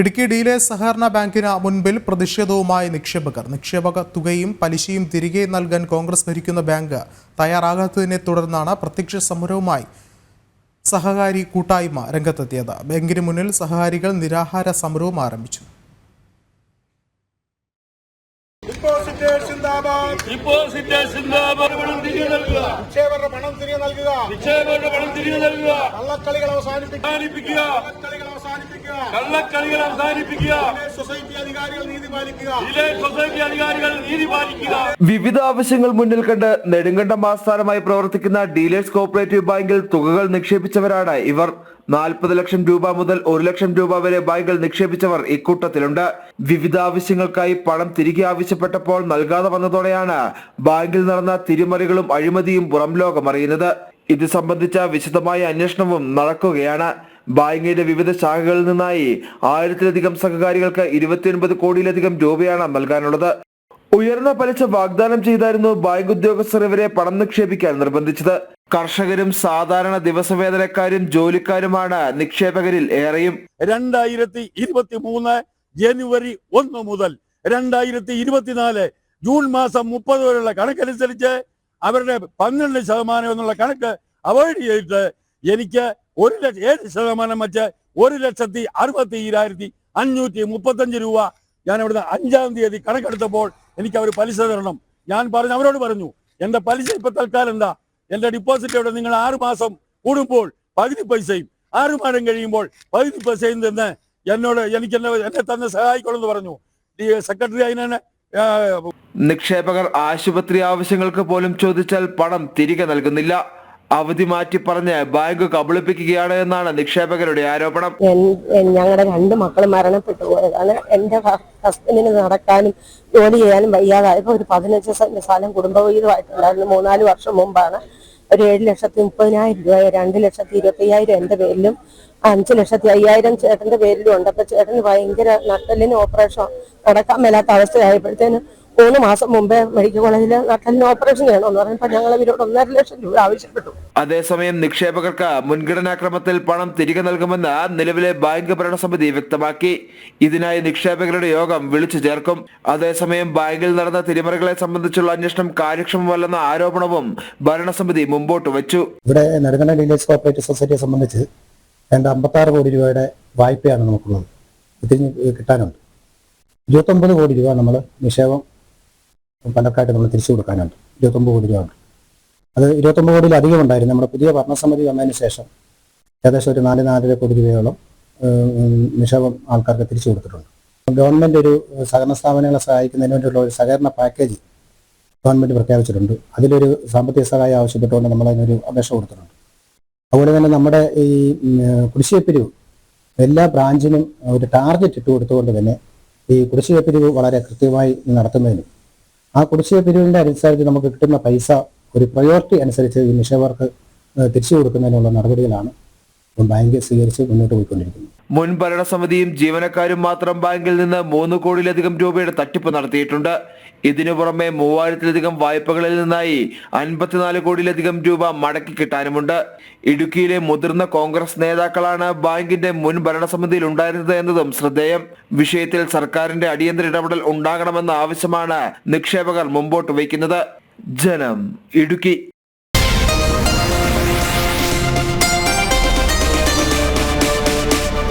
ഇടുക്കി ഡീലെ സഹകരണ ബാങ്കിന് മുൻപിൽ പ്രതിഷേധവുമായി നിക്ഷേപകർ. നിക്ഷേപക തുകയും പലിശയും തിരികെ നൽകാൻ കോൺഗ്രസ് ഭരിക്കുന്ന ബാങ്ക് തയ്യാറാകാത്തതിനെ തുടർന്നാണ് പ്രത്യക്ഷ സമരവുമായി സഹകാരി കൂട്ടായ്മ രംഗത്തെത്തിയത്. ബാങ്കിന് മുന്നിൽ സഹകാരികൾ നിരാഹാര സമരവും ആരംഭിച്ചു. നിക്ഷേപകരുടെ പണം തിരികെ നൽകുക. കള്ളക്കളികൾ അവസാനിപ്പിക്കുക. അവസാനിപ്പിക്കുക. കള്ളക്കളികൾ അവസാനിപ്പിക്കുക. കള്ളക്കളികൾ സൊസൈറ്റി അധികാരികൾ നീതി പാലിക്കുക. ഇതിലെ സൊസൈറ്റി അധികാരികൾ നീതി പാലിക്കുക. വിവിധ ആവശ്യങ്ങൾ മുന്നിൽ കണ്ട് നെടുങ്കണ്ടം ആസ്ഥാനമായി പ്രവർത്തിക്കുന്ന ഡീലേഴ്സ് കോപ്പറേറ്റീവ് ബാങ്കിൽ തുകകൾ നിക്ഷേപിച്ചവരാണ് ഇവർ. നാൽപ്പത് ലക്ഷം രൂപ മുതൽ ഒരു ലക്ഷം രൂപ വരെ ബാങ്കിൽ നിക്ഷേപിച്ചവർ ഇക്കൂട്ടത്തിലുണ്ട്. വിവിധ ആവശ്യങ്ങൾക്കായി പണം തിരികെ ആവശ്യപ്പെട്ടപ്പോൾ നൽകാതെ വന്നതോടെയാണ് ബാങ്കിൽ നടന്ന തിരിമറികളും അഴിമതിയും പുറം ലോകമറിയുന്നത്. ഇത് സംബന്ധിച്ച വിശദമായ അന്വേഷണവും നടക്കുകയാണ്. ബാങ്കിന്റെ വിവിധ ശാഖകളിൽ നിന്നായി ആയിരത്തിലധികം സഹകാരികൾക്ക് ഇരുപത്തിയൊൻപത് കോടിയിലധികം രൂപയാണ് നൽകാനുള്ളത്. ഉയർന്ന പലിശ വാഗ്ദാനം ചെയ്തായിരുന്നു ബാങ്ക് ഉദ്യോഗസ്ഥർ ഇവരെ പണം നിക്ഷേപിക്കാൻ നിർബന്ധിച്ചത്. കർഷകരും സാധാരണ ദിവസവേതനക്കാരും ജോലിക്കാരുമാണ് നിക്ഷേപകരിൽ ഏറെയും. രണ്ടായിരത്തി ഇരുപത്തി മൂന്ന് ജനുവരി ഒന്ന് മുതൽ രണ്ടായിരത്തി ഇരുപത്തിനാല് ജൂൺ മാസം മുപ്പത് വരെയുള്ള കണക്കനുസരിച്ച് അവരുടെ പന്ത്രണ്ട് ശതമാനം എന്നുള്ള കണക്ക് അവോയ്ഡ് ചെയ്തിട്ട് എനിക്ക് ഒരു ലക്ഷം ഏഴ് ശതമാനം വെച്ച് ഒരു ലക്ഷത്തി അറുപത്തി ഈരായിരത്തി അഞ്ഞൂറ്റി മുപ്പത്തഞ്ച് രൂപ ഞാൻ ഇവിടുന്ന് അഞ്ചാം തീയതി കണക്കെടുത്തപ്പോൾ എനിക്ക് അവർ പലിശ തരണം. ഞാൻ പറഞ്ഞു അവരോട് പറഞ്ഞു എന്റെ പലിശ ഇപ്പൊ തൽക്കാലം എന്താ? എന്റെ ഡിപ്പോസിറ്റ് ഇവിടെ നിങ്ങൾ ആറ് മാസം കൂടുമ്പോൾ പകുതി പൈസയും ആറ് മാസം കഴിയുമ്പോൾ പകുതി പൈസയും തന്നെ എന്നോട് എനിക്ക് എന്നെ എന്നെ തന്നെ സഹായിക്കണമെന്ന് പറഞ്ഞു. സെക്രട്ടറി അതിനെ നിക്ഷേപകർ ആശുപത്രി ആവശ്യങ്ങൾക്ക് പോലും ചോദിച്ചാൽ പണം തിരികെ നൽകുന്നില്ല. അവധി മാറ്റി പറഞ്ഞ് ബാങ്ക് കബളിപ്പിക്കുകയാണ് എന്നാണ് നിക്ഷേപകരുടെ ആരോപണം. ഞങ്ങളുടെ രണ്ട് മക്കൾ മരണപ്പെട്ടു പോയതാണ് എന്റെ ഹസ്ബൻഡിന് നടക്കാനും ജോലി ചെയ്യാനും വയ്യാതായപ്പോൾ ഒരു പതിനഞ്ച് സെന്റ് സ്ഥലം കുടുംബവീതമായിട്ടുണ്ടായിരുന്നു. മൂന്നാൽ വർഷം മുമ്പാണ് ഒരു ഏഴ് ലക്ഷത്തി മുപ്പതിനായിരം രൂപ രണ്ട് ലക്ഷത്തി ഇരുപത്തി അയ്യായിരം എന്റെ പേരിലും അഞ്ച് ലക്ഷത്തി അയ്യായിരം ചേട്ടന്റെ പേരിലും ഉണ്ട്. അപ്പൊ ചേട്ടന് ഭയങ്കര നട്ടലിന് ഓപ്പറേഷൻ നടക്കാൻ മേലാത്ത അവസ്ഥയായപ്പോഴത്തേന് മൂന്ന് മാസം മുമ്പേ മെഡിക്കൽ കോളേജിൽ നട്ടലിന് ഓപ്പറേഷൻ ചെയ്യണമെന്ന് പറഞ്ഞപ്പോൾ ഞങ്ങൾ ഇവരോട് ഒന്നര ലക്ഷം രൂപ ആവശ്യപ്പെട്ടു. അതേസമയം നിക്ഷേപകർക്ക് മുൻഗണനാക്രമത്തിൽ പണം തിരികെ നൽകുമെന്ന് നിലവിലെ ബാങ്ക് ഭരണസമിതി വ്യക്തമാക്കി. ഇതിനായി നിക്ഷേപകരുടെ യോഗം വിളിച്ചു ചേർക്കും. അതേസമയം ബാങ്കിൽ നടന്ന തിരിമറികളെ സംബന്ധിച്ചുള്ള അന്വേഷണം കാര്യക്ഷമമല്ലെന്ന ആരോപണവും ഭരണസമിതി മുമ്പോട്ട് വെച്ചു. ഇവിടെ നെടുങ്കണ്ട ഡീലേഴ്സ് കോപ്പറേറ്റീവ് സൊസൈറ്റിയെ സംബന്ധിച്ച് രണ്ട് അമ്പത്താറ് കോടി രൂപയുടെ വായ്പയാണ് നമുക്കുള്ളത്. ഇതിന് കിട്ടാനുണ്ട്. ഇരുപത്തൊമ്പത് കോടി രൂപ നമ്മൾ നിക്ഷേപം പലർക്കായിട്ട് നമ്മൾ തിരിച്ചു കൊടുക്കാനുണ്ട് ഇരുപത്തൊമ്പത് കോടി രൂപ ഉണ്ട്. അത് ഇരുപത്തൊമ്പത് കോടിയിൽ അധികം ഉണ്ടായിരുന്നു. നമ്മുടെ പുതിയ ഭരണസമിതി വന്നതിന് ശേഷം ഏകദേശം ഒരു നാല് നാലര കോടി രൂപയോളം നിക്ഷേപം ആൾക്കാർക്ക് തിരിച്ചു കൊടുത്തിട്ടുണ്ട്. ഗവൺമെന്റ് ഒരു സഹകരണ സ്ഥാപനങ്ങളെ സഹായിക്കുന്നതിന് വേണ്ടിയുള്ള ഒരു സഹകരണ പാക്കേജ് ഗവൺമെന്റ് പ്രഖ്യാപിച്ചിട്ടുണ്ട്. അതിലൊരു സാമ്പത്തിക സഹായം ആവശ്യപ്പെട്ടുകൊണ്ട് നമ്മൾ അതിനൊരു അപേക്ഷ കൊടുത്തിട്ടുണ്ട്. അതുപോലെ തന്നെ നമ്മുടെ ഈ ഉം, കുടിശ്ശിക പിരിവ് എല്ലാ ബ്രാഞ്ചിനും ഒരു ടാർഗറ്റ് ഇട്ട് കൊടുത്തുകൊണ്ട് തന്നെ ഈ കുടിശ്ശിക പിരിവ് വളരെ കൃത്യമായി നടത്തുന്നതിനും ആ കുടിശ്ശിക പിരിവിന്റെ അനുസരിച്ച് നമുക്ക് കിട്ടുന്ന പൈസ ഒരു പ്രയോറിറ്റി അനുസരിച്ച് ഈ നിക്ഷേപകർക്ക് തിരിച്ചു കൊടുക്കുന്നതിനുള്ള നടപടികളാണ് ബാങ്ക് സ്വീകരിച്ച് മുന്നോട്ട് പോയിക്കൊണ്ടിരിക്കുന്നു. മുൻ ഭരണസമിതിയും ജീവനക്കാരും മാത്രം ബാങ്കിൽ നിന്ന് മൂന്ന് കോടിയിലധികം രൂപയുടെ തട്ടിപ്പ് നടത്തിയിട്ടുണ്ട്. ഇതിനു പുറമെ മൂവായിരത്തിലധികം വായ്പകളിൽ നിന്നായി അൻപത്തിനാല് കോടിയിലധികം രൂപ മടക്കി കിട്ടാനുമുണ്ട്. ഇടുക്കിയിലെ മുതിർന്ന കോൺഗ്രസ് നേതാക്കളാണ് ബാങ്കിന്റെ മുൻ ഭരണസമിതിയിൽ ഉണ്ടായിരുന്നത് എന്നതും ശ്രദ്ധേയം. വിഷയത്തിൽ സർക്കാരിന്റെ അടിയന്തര ഇടപെടൽ ഉണ്ടാകണമെന്ന ആവശ്യമാണ് നിക്ഷേപകർ മുമ്പോട്ട് വയ്ക്കുന്നത്. ജനം ഇടുക്കി.